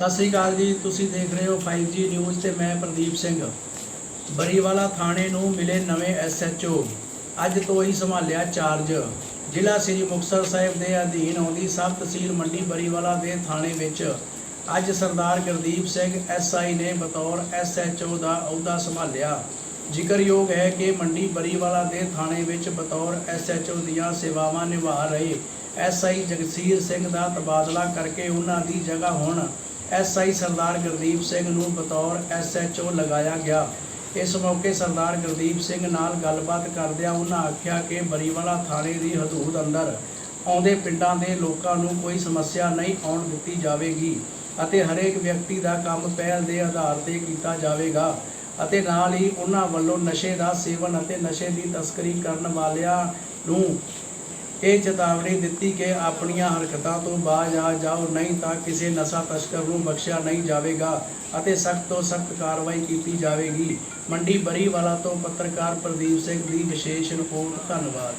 ਸਤਿ ਸ੍ਰੀ ਅਕਾਲ ਜੀ, ਤੁਸੀਂ ਦੇਖ ਰਹੇ ਹੋ 5G ਨਿਊਜ਼ ਤੇ ਮੈਂ ਪ੍ਰਦੀਪ ਸਿੰਘ। ਬਰੀਵਾਲਾ ਥਾਣੇ ਨੂੰ ਮਿਲੇ ਨਵੇਂ ਐਸਐਚਓ ਅੱਜ ਤੋਂ ਹੀ ਸੰਭਾਲਿਆ ਚਾਰਜ ਜ਼ਿਲ੍ਹਾ ਸ੍ਰੀ ਮੁਕਤਸਰ ਸਾਹਿਬ ਦੇ ਅਧੀਨ ਆਉਂਦੀ ਸਬ ਤਹਿਸੀਲ ਮੰਡੀ ਬਰੀਵਾਲਾ ਦੇ ਥਾਣੇ ਵਿੱਚ ਅੱਜ ਸਰਦਾਰ ਗੁਰਦੀਪ ਸਿੰਘ ਐਸਆਈ ਨੇ ਬਤੌਰ ਐਸਐਚਓ ਦਾ ਅਹੁਦਾ ਸੰਭਾਲਿਆ। ਜ਼ਿਕਰਯੋਗ ਹੈ ਕਿ ਮੰਡੀ ਬਰੀਵਾਲਾ ਦੇ ਥਾਣੇ ਵਿੱਚ ਬਤੌਰ ਐਸਐਚਓ ਦੀਆਂ ਸੇਵਾਵਾਂ ਨਿਭਾ ਰਹੇ ਐਸਆਈ ਜਗਸੀਰ ਸਿੰਘ ਦਾ ਤਬਾਦਲਾ ਕਰਕੇ ਉਹਨਾਂ ਦੀ ਜਗ੍ਹਾ ਹੁਣ ਐਸਆਈ ਸਰਦਾਰ ਗੁਰਦੀਪ ਸਿੰਘ ਨੂੰ ਬਤੌਰ ਐਸਐਚਓ ਲਗਾਇਆ ਗਿਆ। ਇਸ ਮੌਕੇ ਸਰਦਾਰ ਗੁਰਦੀਪ ਸਿੰਘ ਨਾਲ ਗੱਲਬਾਤ ਕਰਦਿਆਂ ਉਹਨਾਂ ਆਖਿਆ ਕਿ ਬਰੀਵਾਲਾ ਥਾਣੇ ਦੀ ਹਦੂਦ ਅੰਦਰ ਆਉਂਦੇ ਪਿੰਡਾਂ ਦੇ ਲੋਕਾਂ ਨੂੰ ਕੋਈ ਸਮੱਸਿਆ ਨਹੀਂ ਆਉਣ ਦਿੱਤੀ ਜਾਵੇਗੀ ਅਤੇ ਹਰੇਕ ਵਿਅਕਤੀ ਦਾ ਕੰਮ ਪਹਿਲ ਦੇ ਆਧਾਰ ਤੇ ਕੀਤਾ ਜਾਵੇਗਾ ਅਤੇ ਨਾਲ ਹੀ ਉਹਨਾਂ ਵੱਲੋਂ ਨਸ਼ੇ ਦਾ ਸੇਵਨ ਅਤੇ ਨਸ਼ੇ ਦੀ ਤਸਕਰੀ ਕਰਨ ਵਾਲਿਆਂ ਨੂੰ ਇਹ ਚੇਤਾਵਨੀ ਦਿੱਤੀ ਕਿ ਆਪਣੀਆਂ ਹਰਕਤਾਂ ਤੋਂ ਬਾਜ਼ ਆ ਜਾਓ, ਨਹੀਂ ਤਾਂ ਕਿਸੇ ਨਸ਼ਾ ਤਸਕਰ ਨੂੰ ਬਖਸ਼ਿਆ ਨਹੀਂ ਜਾਵੇਗਾ ਅਤੇ ਸਖਤ ਤੋਂ ਸਖਤ ਕਾਰਵਾਈ ਕੀਤੀ ਜਾਵੇਗੀ। ਮੰਡੀ ਬਰੀਵਾਲਾ ਤੋਂ ਪੱਤਰਕਾਰ ਪ੍ਰਦੀਪ ਸਿੰਘ ਦੀ ਵਿਸ਼ੇਸ਼ ਰਿਪੋਰਟ, ਧੰਨਵਾਦ।